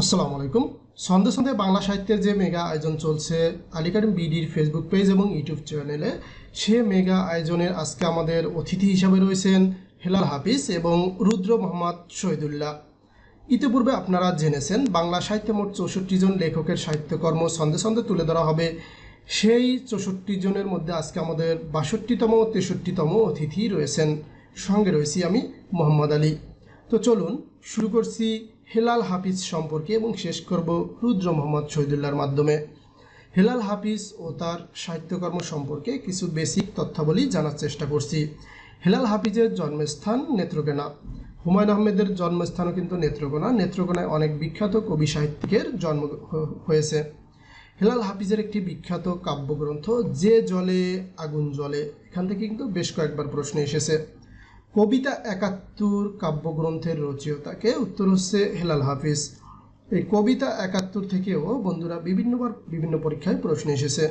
আসসালামু আলাইকুম। সন্ধ্যে সন্ধ্যে বাংলা সাহিত্যের যে মেগা আয়োজন চলছে আলিকারিম বিডির ফেসবুক পেজ এবং ইউটিউব চ্যানেলে সে মেগা আয়োজনের আজকে আমাদের অতিথি হিসাবে রয়েছেন হেলাল হাফিজ এবং রুদ্র মোহাম্মদ শহীদুল্লাহ। ইতিপূর্বে আপনারা জেনেছেন, বাংলা সাহিত্যে মোট চৌষট্টি জন লেখকের সাহিত্যকর্ম সন্ধে সন্ধে তুলে ধরা হবে। সেই চৌষট্টি জনের মধ্যে আজকে আমাদের বাষট্টিতম তেষট্টিতম অতিথি রয়েছেন। সঙ্গে রয়েছি আমি মোহাম্মদ আলী। তো চলুন, শুরু করছি হেলাল হাফিজ সম্পর্কে এবং শেষ করব রুদ্র মোহাম্মদ শহীদুল্লাহর মাধ্যমে। হেলাল হাফিজ ও তার সাহিত্যকর্ম সম্পর্কে কিছু বেসিক তথ্যাবলী জানার চেষ্টা করছি। হেলাল হাফিজের জন্মস্থান নেত্রকোনা। হুমায়ুন আহমেদের জন্মস্থানও কিন্তু নেত্রকোনা। নেত্রকোনায় অনেক বিখ্যাত কবি সাহিত্যিকের জন্ম হয়েছে। হেলাল হাফিজের একটি বিখ্যাত কাব্যগ্রন্থ, যে জলে আগুন জলে এখান থেকে কিন্তু বেশ কয়েকবার প্রশ্ন এসেছে। কবিতা একাত্তর কাব্যগ্রন্থের রচয়িতাকে উত্তর হচ্ছে হেলাল হাফিজ। এই কবিতা একাত্তর থেকেও বন্ধুরা বিভিন্নবার বিভিন্ন পরীক্ষায় প্রশ্ন এসেছে।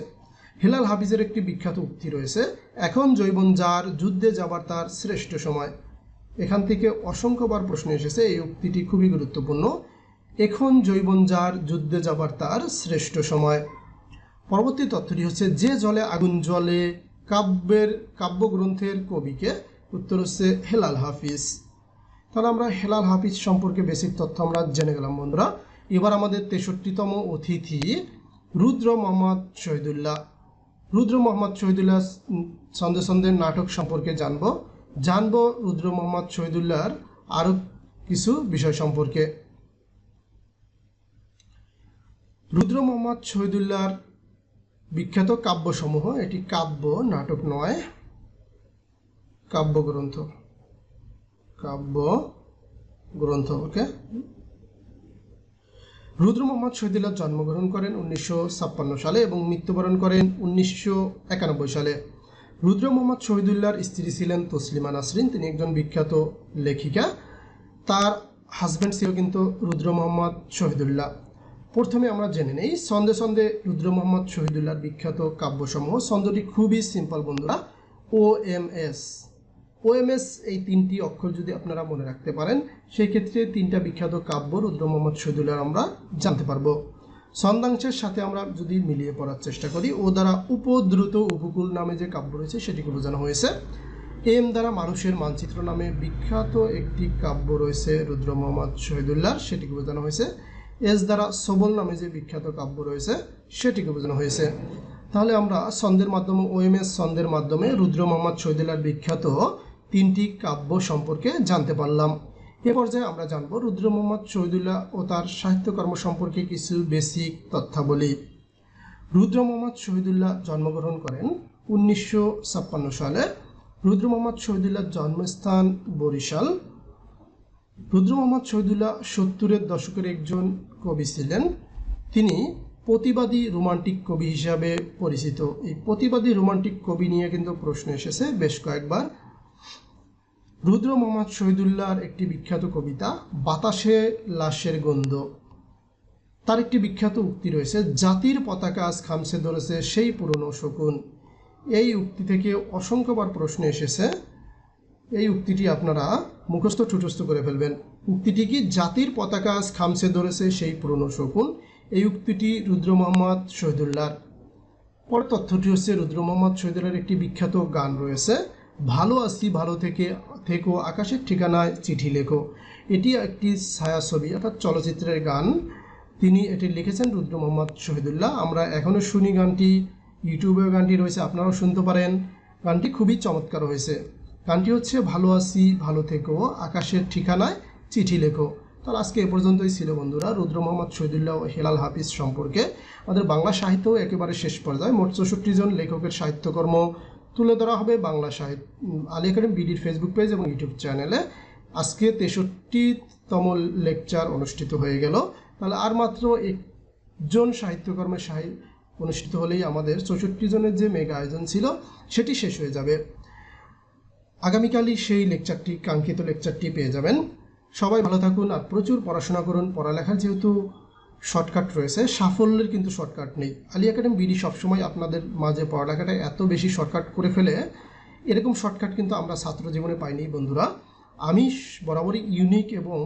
হেলাল হাফিজের একটি বিখ্যাত উক্তি রয়েছে, এখন জৈবন যার, যুদ্ধে যাবার তার শ্রেষ্ঠ সময়। এখান থেকে অসংখ্যবার প্রশ্ন এসেছে, এই উক্তিটি খুবই গুরুত্বপূর্ণ, এখন জৈবন যার, যুদ্ধে যাবার তার শ্রেষ্ঠ সময়। পরবর্তী তথ্যটি হচ্ছে, যে জলে আগুন জলে কাব্যের, কাব্যগ্রন্থের কবিকে উত্তর হচ্ছে হেলাল হাফিজ। তাহলে আমরা হেলাল হাফিজ সম্পর্কে বেসিক তথ্য আমরা জেনে গেলাম, বন্ধুরা। এবার আমাদের তেষট্টিতম অতিথি রুদ্র মোহাম্মদ শহীদুল্লাহ। রুদ্র মোহাম্মদ শহীদুল্লাহ সন্ধে সন্ধে নাটক সম্পর্কে জানব। জানব রুদ্র মোহাম্মদ শহীদুল্লাহর আরও কিছু বিষয় সম্পর্কে। রুদ্র মোহাম্মদ শহীদুল্লাহর বিখ্যাত কাব্যসমূহ, এটি কাব্য, নাটক নয়। কাব্যগ্রন্থ। কাব্য গ্রন্থ ওকে? রুদ্র মোহাম্মদ শহীদুল্লাহ জন্মগ্রহণ করেন উনিশশো ছাপ্পান্ন সালে এবং মৃত্যুবরণ করেন উনিশশো একানব্বই সালে। রুদ্র মোহাম্মদ শহীদুল্লাহর স্ত্রী ছিলেন তসলিমা নাসরিন। তিনি একজন বিখ্যাত লেখিকা। তার হাজব্যান্ড ছিল কিন্তু রুদ্র মোহাম্মদ শহীদুল্লাহ। প্রথমে আমরা জেনে নেই সন্দে সন্দে রুদ্র মোহাম্মদ শহীদুল্লাহর বিখ্যাত কাব্যসমূহ। ছন্দটি খুবই সিম্পল বন্ধুরা ও এম এস ওএমএস এই তিনটি অক্ষর যদি আপনারা মনে রাখতে পারেন, সেই ক্ষেত্রে তিনটা বিখ্যাত কাব্য রুদ্র মোহাম্মদ শহীদুল্লাহ আমরা জানতে পারব। ছন্দাংশের সাথে আমরা যদি মিলিয়ে পড়ার চেষ্টা করি, ও দ্বারা উপদ্রুত উপকূল নামে যে কাব্য রয়েছে, সেটিকে বোঝানো হয়েছে। এম দ্বারা মানুষের মানচিত্র নামে বিখ্যাত একটি কাব্য রয়েছে রুদ্র মোহাম্মদ শহীদুল্লাহর সেটিকে বোঝানো হয়েছে। এস দ্বারা সবল নামে যে বিখ্যাত কাব্য রয়েছে, সেটিকে বোঝানো হয়েছে। তাহলে আমরা ছন্দের মাধ্যমে ওএমএস ছন্দের মাধ্যমে রুদ্র মোহাম্মদ শহীদুল্লাহর বিখ্যাত তিনটি কাব্য সম্পর্কে জানতে পারলাম। এ পর্যায়ে আমরা জানব রুদ্র মোহাম্মদ শহীদুল্লাহ ও তার সাহিত্যকর্ম সম্পর্কে কিছু বেসিক তথ্যাবলী। রুদ্র মোহাম্মদ শহীদুল্লাহ জন্মগ্রহণ করেন উনিশশো ছাপ্পান্ন সালে। রুদ্র মোহাম্মদ শহীদুল্লাহর জন্মস্থান বরিশাল। রুদ্র মোহাম্মদ শহীদুল্লাহ সত্তরের দশকের একজন কবি ছিলেন। তিনি প্রতিবাদী রোমান্টিক কবি হিসাবে পরিচিত। এই প্রতিবাদী রোমান্টিক কবি নিয়ে কিন্তু প্রশ্ন এসেছে বেশ কয়েকবার। রুদ্র মোহাম্মদ শহীদুল্লাহর একটি বিখ্যাত কবিতা, বাতাসে লাশের গন্ধ। তার একটি বিখ্যাত উক্তি রয়েছে, জাতির পতাকা আজ খামছে ধরেছে সেই পুরনো শকুন। এই উক্তি থেকে অসংখ্যবার প্রশ্ন এসেছে। এই উক্তিটি আপনারা মুখস্থ ঠুটস্থ করে ফেলবেন। উক্তিটি কি, জাতির পতাকা আজ খামছে ধরেছে সেই পুরনো শকুন? এই উক্তিটি রুদ্র মোহাম্মদ শহীদুল্লাহর। পর তথ্যটি হচ্ছে, রুদ্র মোহাম্মদ শহীদুল্লাহর একটি বিখ্যাত গান রয়েছে ভালো আছি, ভালো থেকে, থেকো, আকাশের ঠিকানায় চিঠি লেখো। এটি একটি ছায়াছবি, অর্থাৎ চলচ্চিত্রের গান। তিনি এটি লিখেছেন রুদ্র মোহাম্মদ শহীদুল্লাহ। আমরা এখনও শুনি গানটি ইউটিউবে গানটি রয়েছে, আপনারাও শুনতে পারেন। গানটি খুবই চমৎকার হয়েছে। গানটি হচ্ছে ভালো আছি, ভালো থেকো, আকাশের ঠিকানায় চিঠি লেখো। তাহলে আজকে এ পর্যন্তই ছিল বন্ধুরা, রুদ্র মোহাম্মদ শহীদুল্লাহ ও হেলাল হাফিজ সম্পর্কে। আমাদের বাংলা সাহিত্য একেবারে শেষ পর্যায়ে। মোট চৌষট্টি জন লেখকের সাহিত্যকর্ম তুলে ধরা হবে বাংলা সাহিত্য আলী একাডেমি বিডির ফেসবুক পেজ এবং ইউটিউব চ্যানেলে। আজকে তেষট্টিতম লেকচার অনুষ্ঠিত হয়ে গেল। তাহলে আর মাত্র একজন সাহিত্যকর্মের সাহি, অনুষ্ঠিত হলেই আমাদের চৌষট্টি জনের যে মেগা আয়োজন ছিল, সেটি শেষ হয়ে যাবে। আগামীকালই সেই লেকচারটি, কাঙ্ক্ষিত লেকচারটি পেয়ে যাবেন। সবাই ভালো থাকুন আর প্রচুর পড়াশোনা করুন। পড়ালেখার যেহেতু শর্টকাট রয়েছে। সাফল্যের কিন্তু শর্টকাট নেই। আলী একাডেমি বিডি সবসময় আপনাদের মাঝে পড়ালেখাটা এত বেশি শর্টকাট করে ফেলে, এরকম শর্টকাট কিন্তু আমরা ছাত্র জীবনে পাইনি বন্ধুরা। আমি বরাবরই ইউনিক এবং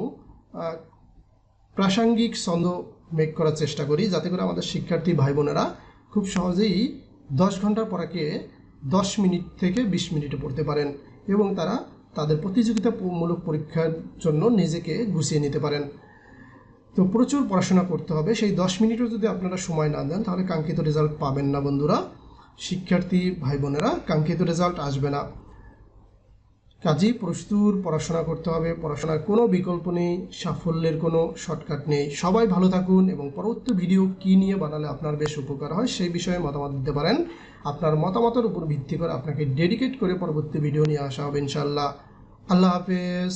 প্রাসঙ্গিক ছন্দ মেক করার চেষ্টা করি, যাতে করে আমাদের শিক্ষার্থী ভাই বোনেরা খুব সহজেই দশ ঘণ্টার পড়াকে দশ মিনিট থেকে বিশ মিনিটে পড়তে পারেন এবং তারা তাদের প্রতিযোগিতামূলক পরীক্ষার জন্য নিজেকে গুছিয়ে নিতে পারেন। তো প্রচুর পড়াশোনা করতে হবে। সেই দশ মিনিটও যদি আপনারা সময় না দেন, তাহলে কাঙ্ক্ষিত রেজাল্ট পাবেন না বন্ধুরা। শিক্ষার্থী ভাই বোনেরা কাঙ্ক্ষিত রেজাল্ট আসবে না। কাজেই প্রচুর পড়াশোনা করতে হবে। পড়াশোনার কোনো বিকল্প নেই, সাফল্যের কোনো শর্টকাট নেই। সবাই ভালো থাকুন এবং পরবর্তী ভিডিও কী নিয়ে বানালে আপনার বেশ উপকার হয়, সেই বিষয়ে মতামত দিতে পারেন। আপনার মতামতের উপর ভিত্তি করে আপনাকে ডেডিকেট করে পরবর্তী ভিডিও নিয়ে আসা হবে ইনশাল্লাহ আল্লাহ হাফেজ।